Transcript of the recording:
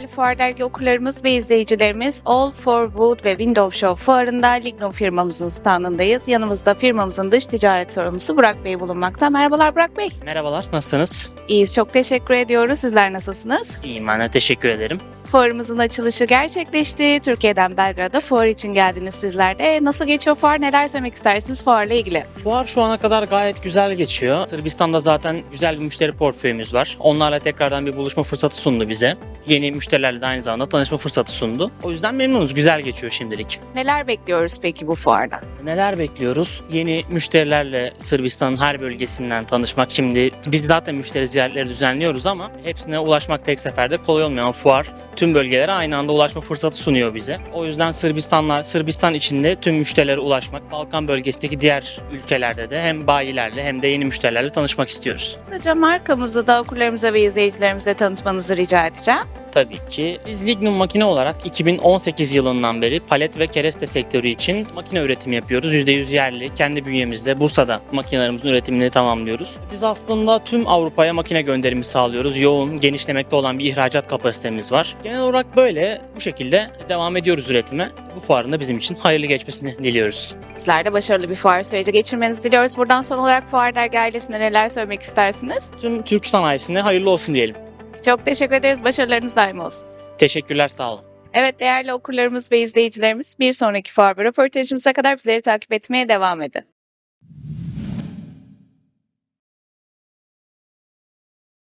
Fuar Dergi okurlarımız ve izleyicilerimiz All for Wood ve Window Show fuarında Lignum firmamızın standındayız. Yanımızda firmamızın dış ticaret sorumlusu Burak Bey bulunmakta. Merhabalar Burak Bey. Merhabalar, nasılsınız? İyiyiz, çok teşekkür ediyoruz. Sizler nasılsınız? İyiyim ben de teşekkür ederim. Fuarımızın açılışı gerçekleşti. Türkiye'den Belgrad'a fuar için geldiniz sizler de. Nasıl geçiyor fuar? Neler söylemek istersiniz fuarla ilgili? Fuar şu ana kadar gayet güzel geçiyor. Sırbistan'da zaten güzel bir müşteri portföyümüz var. Onlarla tekrardan bir buluşma fırsatı sundu bize. Yeni müşterilerle de aynı zamanda tanışma fırsatı sundu. O yüzden memnunuz, güzel geçiyor şimdilik. Neler bekliyoruz peki bu fuardan? Neler bekliyoruz? Yeni müşterilerle Sırbistan'ın her bölgesinden tanışmak. Şimdi biz zaten müşteri ziyaretleri düzenliyoruz ama hepsine ulaşmak tek seferde kolay olmayan fuar tüm bölgelere aynı anda ulaşma fırsatı sunuyor bize. O yüzden Sırbistanlar, Sırbistan içinde tüm müşterilere ulaşmak, Balkan bölgesindeki diğer ülkelerde de hem bayilerle hem de yeni müşterilerle tanışmak istiyoruz. Kısaca markamızı da okurlarımıza ve izleyicilerimize tanıtmanızı rica edeceğim. Tabii ki. Biz Lignum Makine olarak 2018 yılından beri palet ve kereste sektörü için makine üretimi yapıyoruz. %100 yerli, kendi bünyemizde Bursa'da makinelerimizin üretimini tamamlıyoruz. Biz aslında tüm Avrupa'ya makine gönderimi sağlıyoruz. Yoğun, genişlemekte olan bir ihracat kapasitemiz var. Genel olarak böyle bu şekilde devam ediyoruz üretime. Bu fuarın da bizim için hayırlı geçmesini diliyoruz. Sizler de başarılı bir fuar süreci geçirmenizi diliyoruz. Buradan son olarak Fuar Dergi ailesine neler söylemek istersiniz? Tüm Türk sanayisine hayırlı olsun diyelim. Çok teşekkür ederiz. Başarılarınız daim olsun. Teşekkürler, sağ olun. Evet değerli okurlarımız ve izleyicilerimiz bir sonraki fuar röportajımıza kadar bizleri takip etmeye devam edin.